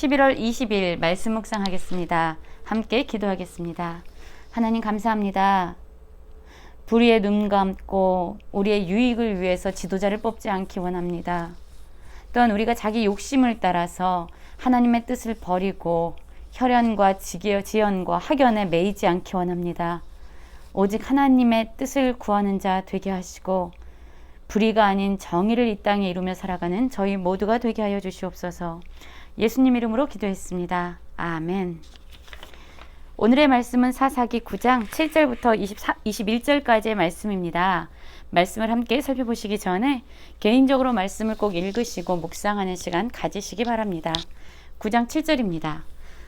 11월 20일 말씀 묵상하겠습니다. 함께 기도하겠습니다. 하나님 감사합니다. 불의의 눈 감고 우리의 유익을 위해서 지도자를 뽑지 않기 원합니다. 또한 우리가 자기 욕심을 따라서 하나님의 뜻을 버리고 혈연과 지연과 학연에 매이지 않기 원합니다. 오직 하나님의 뜻을 구하는 자 되게 하시고 불의가 아닌 정의를 이 땅에 이루며 살아가는 저희 모두가 되게 하여 주시옵소서. 예수님 이름으로 기도했습니다. 아멘. 오늘의 말씀은 사사기 9장 7절부터 24, 21절까지의 말씀입니다. 말씀을 함께 살펴보시기 전에 개인적으로 말씀을 꼭 읽으시고 묵상하는 시간 가지시기 바랍니다. 9장 7절입니다.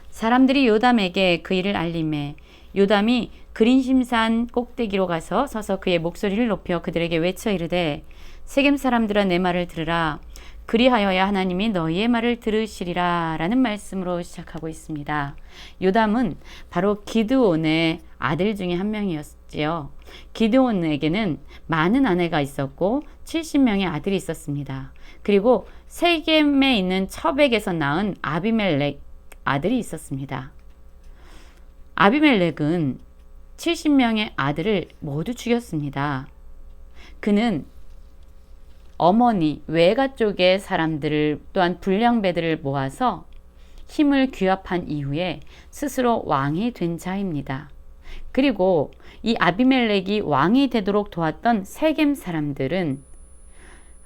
사람들이 요담에게 그 일을 알림해 요담이 그린심산 꼭대기로 가서 서서 그의 목소리를 높여 그들에게 외쳐 이르되 세겜 사람들아 내 말을 들으라 그리하여야 하나님이 너희의 말을 들으시리라 라는 말씀으로 시작하고 있습니다. 요담은 바로 기드온의 아들 중에 한 명이었지요. 기드온에게는 많은 아내가 있었고 70명의 아들이 있었습니다. 그리고 세겜에 있는 첩에게서 낳은 아비멜렉 아들이 있었습니다. 아비멜렉은 70명의 아들을 모두 죽였습니다. 그는 어머니, 외가 쪽의 사람들을 또한 불량배들을 모아서 힘을 규합한 이후에 스스로 왕이 된 자입니다. 그리고 이 아비멜렉이 왕이 되도록 도왔던 세겜 사람들은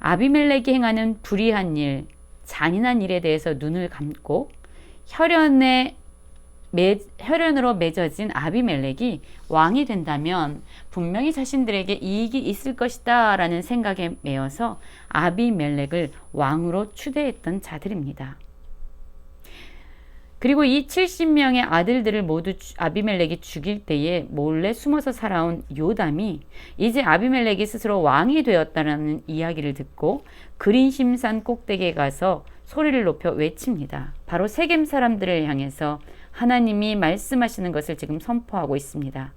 아비멜렉이 행하는 불의한 일, 잔인한 일에 대해서 눈을 감고 혈연의 매, 혈연으로 맺어진 아비멜렉이 왕이 된다면 분명히 자신들에게 이익이 있을 것이다 라는 생각에 매여서 아비멜렉을 왕으로 추대했던 자들입니다. 그리고 이 70명의 아들들을 모두 아비멜렉이 죽일 때에 몰래 숨어서 살아온 요담이 이제 아비멜렉이 스스로 왕이 되었다는 이야기를 듣고 그린심산 꼭대기에 가서 소리를 높여 외칩니다. 바로 세겜 사람들을 향해서 하나님이 말씀하시는 것을 지금 선포하고 있습니다.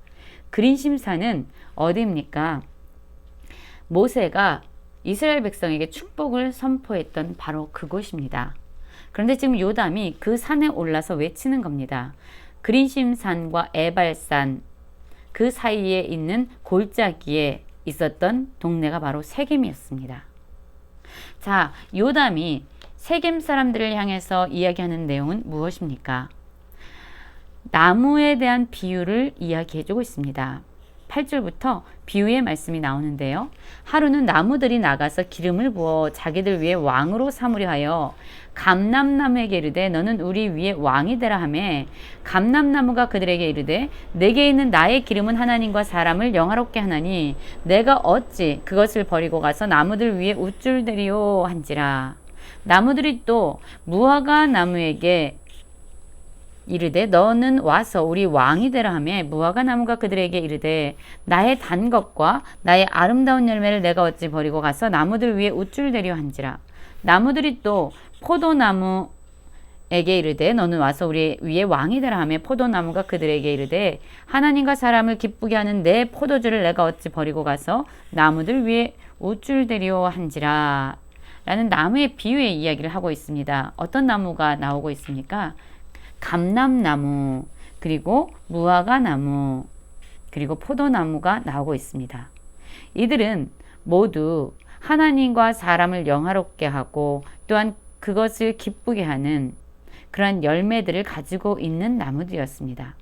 그린심산은 어디입니까? 모세가 이스라엘 백성에게 축복을 선포했던 바로 그곳입니다. 그런데 지금 요담이 그 산에 올라서 외치는 겁니다. 그린심산과 에발산 그 사이에 있는 골짜기에 있었던 동네가 바로 세겜이었습니다. 자, 요담이 세겜 사람들을 향해서 이야기하는 내용은 무엇입니까? 나무에 대한 비유를 이야기해주고 있습니다. 8절부터 비유의 말씀이 나오는데요. 하루는 나무들이 나가서 기름을 부어 자기들 위해 왕으로 삼으려 하여 감남나무에게 이르되 너는 우리 위에 왕이 되라 하매 감남나무가 그들에게 이르되 내게 있는 나의 기름은 하나님과 사람을 영화롭게 하나니 내가 어찌 그것을 버리고 가서 나무들 위에 우쭐대리오 한지라 나무들이 또 무화과 나무에게 이르되 너는 와서 우리 왕이 되라 하며 무화과 나무가 그들에게 이르되 나의 단 것과 나의 아름다운 열매를 내가 어찌 버리고 가서 나무들 위에 우쭐대려 한지라 나무들이 또 포도나무 에게 이르되 너는 와서 우리 위에 왕이 되라 하며 포도나무가 그들에게 이르되 하나님과 사람을 기쁘게 하는 내 포도주를 내가 어찌 버리고 가서 나무들 위에 우쭐대리오 한지라 라는 나무의 비유의 이야기를 하고 있습니다. 어떤 나무가 나오고 있습니까? 감람나무, 그리고 무화과 나무, 그리고 포도나무가 나오고 있습니다. 이들은 모두 하나님과 사람을 영화롭게 하고 또한 그것을 기쁘게 하는 그러한 열매들을 가지고 있는 나무들이었습니다.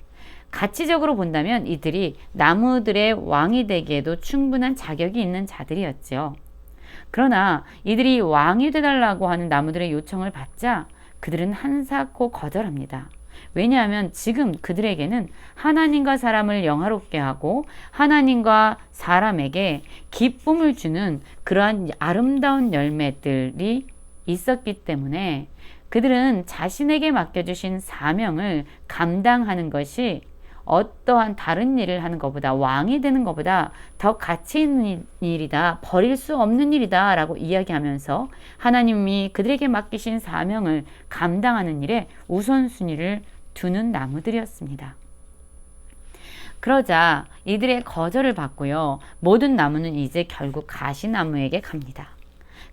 가치적으로 본다면 이들이 나무들의 왕이 되기에도 충분한 자격이 있는 자들이었죠. 그러나 이들이 왕이 되달라고 하는 나무들의 요청을 받자 그들은 한사코 거절합니다. 왜냐하면 지금 그들에게는 하나님과 사람을 영화롭게 하고 하나님과 사람에게 기쁨을 주는 그러한 아름다운 열매들이 있었기 때문에 그들은 자신에게 맡겨주신 사명을 감당하는 것이 어떠한 다른 일을 하는 것보다 왕이 되는 것보다 더 가치 있는 일이다, 버릴 수 없는 일이다 라고 이야기하면서 하나님이 그들에게 맡기신 사명을 감당하는 일에 우선순위를 두는 나무들이었습니다. 그러자 이들의 거절을 받고요. 모든 나무는 이제 결국 가시나무에게 갑니다.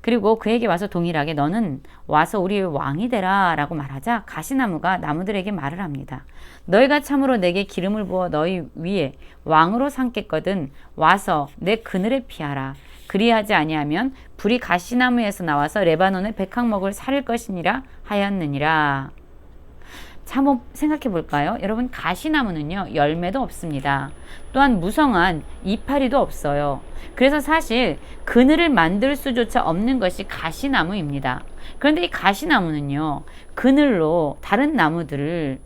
그리고 그에게 와서 동일하게 너는 와서 우리의 왕이 되라 라고 말하자 가시나무가 나무들에게 말을 합니다. 너희가 참으로 내게 기름을 부어 너희 위에 왕으로 삼겠거든 와서 내 그늘에 피하라. 그리하지 아니하면 불이 가시나무에서 나와서 레바논의 백항목을 사릴 것이니라 하였느니라. 자, 한번 생각해 볼까요? 여러분, 가시나무는요, 열매도 없습니다. 또한 무성한 이파리도 없어요. 그래서 사실 그늘을 만들 수조차 없는 것이 가시나무입니다. 그런데 이 가시나무는요, 그늘로 다른 나무들을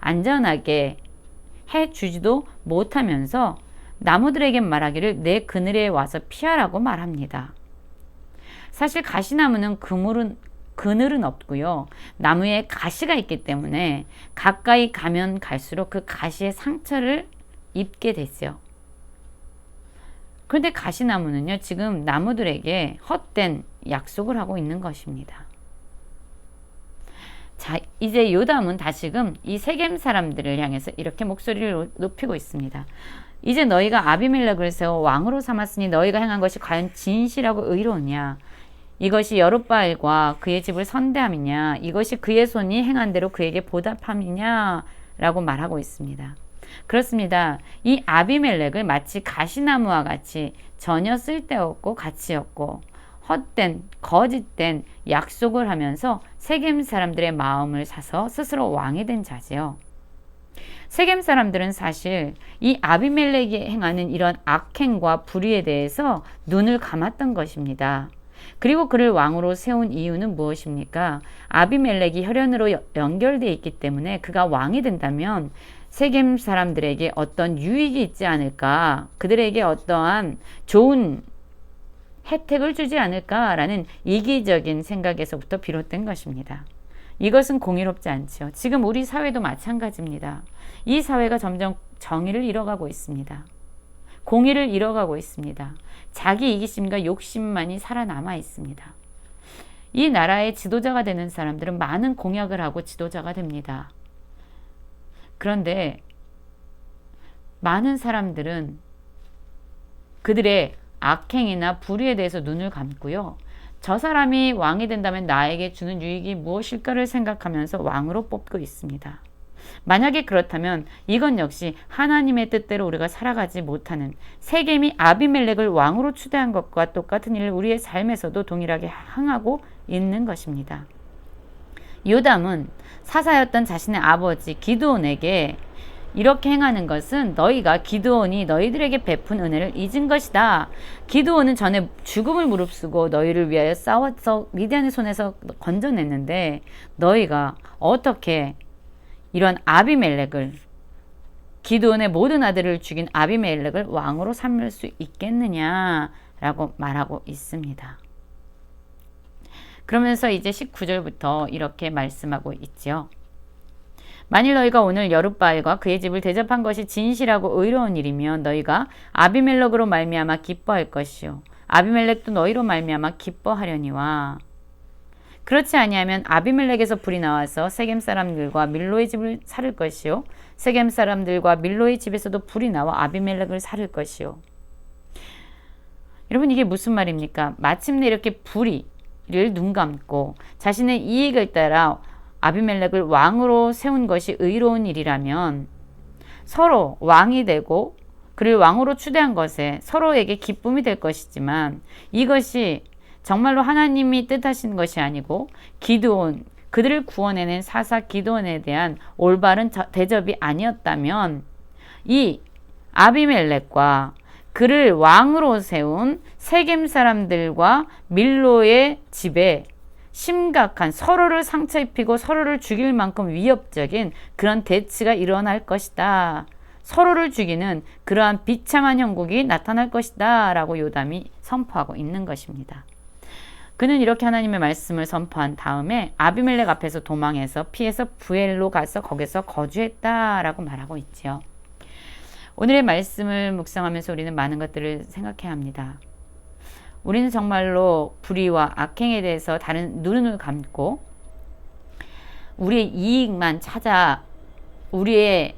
안전하게 해 주지도 못하면서 나무들에게 말하기를 내 그늘에 와서 피하라고 말합니다. 사실 가시나무는 그물은 그늘은 없고요. 나무에 가시가 있기 때문에 가까이 가면 갈수록 그 가시의 상처를 입게 되죠. 그런데 가시나무는요, 지금 나무들에게 헛된 약속을 하고 있는 것입니다. 자, 이제 요담은 다시금 이 세겜 사람들을 향해서 이렇게 목소리를 높이고 있습니다. 이제 너희가 아비멜렉을 세워 왕으로 삼았으니 너희가 행한 것이 과연 진실하고 의로우냐? 이것이 여룻바알과 그의 집을 선대함이냐? 이것이 그의 손이 행한 대로 그에게 보답함이냐? 라고 말하고 있습니다. 그렇습니다. 이 아비멜렉을 마치 가시나무와 같이 전혀 쓸데없고 가치없고 헛된 거짓된 약속을 하면서 세겜 사람들의 마음을 사서 스스로 왕이 된 자지요. 세겜 사람들은 사실 이 아비멜렉이 행하는 이런 악행과 불의에 대해서 눈을 감았던 것입니다. 그리고 그를 왕으로 세운 이유는 무엇입니까? 아비멜렉이 혈연으로 연결되어 있기 때문에 그가 왕이 된다면 세겜 사람들에게 어떤 유익이 있지 않을까? 그들에게 어떠한 좋은 혜택을 주지 않을까라는 이기적인 생각에서부터 비롯된 것입니다. 이것은 공의롭지 않죠. 지금 우리 사회도 마찬가지입니다. 이 사회가 점점 정의를 잃어가고 있습니다. 공의를 잃어가고 있습니다. 자기 이기심과 욕심만이 살아남아 있습니다. 이 나라의 지도자가 되는 사람들은 많은 공약을 하고 지도자가 됩니다. 그런데 많은 사람들은 그들의 악행이나 불의에 대해서 눈을 감고요. 저 사람이 왕이 된다면 나에게 주는 유익이 무엇일까를 생각하면서 왕으로 뽑고 있습니다. 만약에 그렇다면 이건 역시 하나님의 뜻대로 우리가 살아가지 못하는 세겜이 아비멜렉을 왕으로 추대한 것과 똑같은 일을 우리의 삶에서도 동일하게 항하고 있는 것입니다. 요담은 사사였던 자신의 아버지 기드온에게 이렇게 행하는 것은 너희가 기드온이 너희들에게 베푼 은혜를 잊은 것이다. 기드온은 전에 죽음을 무릅쓰고 너희를 위하여 싸워서 미디안의 손에서 건져냈는데 너희가 어떻게 이런 아비멜렉을 기드온의 모든 아들을 죽인 아비멜렉을 왕으로 삼을 수 있겠느냐라고 말하고 있습니다. 그러면서 이제 19절부터 이렇게 말씀하고 있지요. 만일 너희가 오늘 여룻바알과 그의 집을 대접한 것이 진실하고 의로운 일이면 너희가 아비멜렉으로 말미암아 기뻐할 것이요 아비멜렉도 너희로 말미암아 기뻐하려니와 그렇지 아니하면 아비멜렉에서 불이 나와서 세겜 사람들과 밀로의 집을 살을 것이요 세겜 사람들과 밀로의 집에서도 불이 나와 아비멜렉을 살을 것이요 여러분 이게 무슨 말입니까? 마침내 이렇게 불이를 눈 감고 자신의 이익을 따라 아비멜렉을 왕으로 세운 것이 의로운 일이라면 서로 왕이 되고 그를 왕으로 추대한 것에 서로에게 기쁨이 될 것이지만 이것이 정말로 하나님이 뜻하신 것이 아니고 기드온 그들을 구원해낸 사사 기드온에 대한 올바른 대접이 아니었다면 이 아비멜렉과 그를 왕으로 세운 세겜 사람들과 밀로의 집에 심각한 서로를 상처 입히고 서로를 죽일 만큼 위협적인 그런 대치가 일어날 것이다. 서로를 죽이는 그러한 비참한 형국이 나타날 것이다. 라고 요담이 선포하고 있는 것입니다. 그는 이렇게 하나님의 말씀을 선포한 다음에 아비멜렉 앞에서 도망해서 피해서 부엘로 가서 거기서 거주했다라고 말하고 있지요. 오늘의 말씀을 묵상하면서 우리는 많은 것들을 생각해야 합니다. 우리는 정말로 불의와 악행에 대해서 다른 눈을 감고 우리의 이익만 찾아 우리의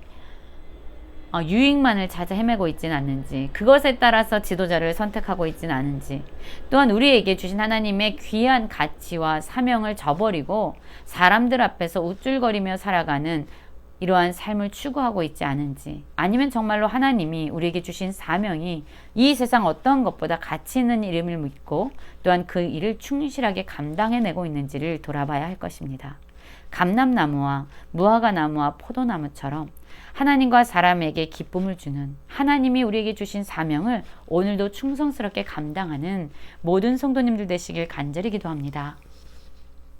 어, 유익만을 찾아 헤매고 있지는 않는지, 그것에 따라서 지도자를 선택하고 있지는 않은지, 또한 우리에게 주신 하나님의 귀한 가치와 사명을 저버리고 사람들 앞에서 우쭐거리며 살아가는 이러한 삶을 추구하고 있지 않은지, 아니면 정말로 하나님이 우리에게 주신 사명이 이 세상 어떤 것보다 가치 있는 이름을 믿고 또한 그 일을 충실하게 감당해내고 있는지를 돌아봐야 할 것입니다. 감람나무와 무화과 나무와 포도나무처럼 하나님과 사람에게 기쁨을 주는 하나님이 우리에게 주신 사명을 오늘도 충성스럽게 감당하는 모든 성도님들 되시길 간절히 기도합니다.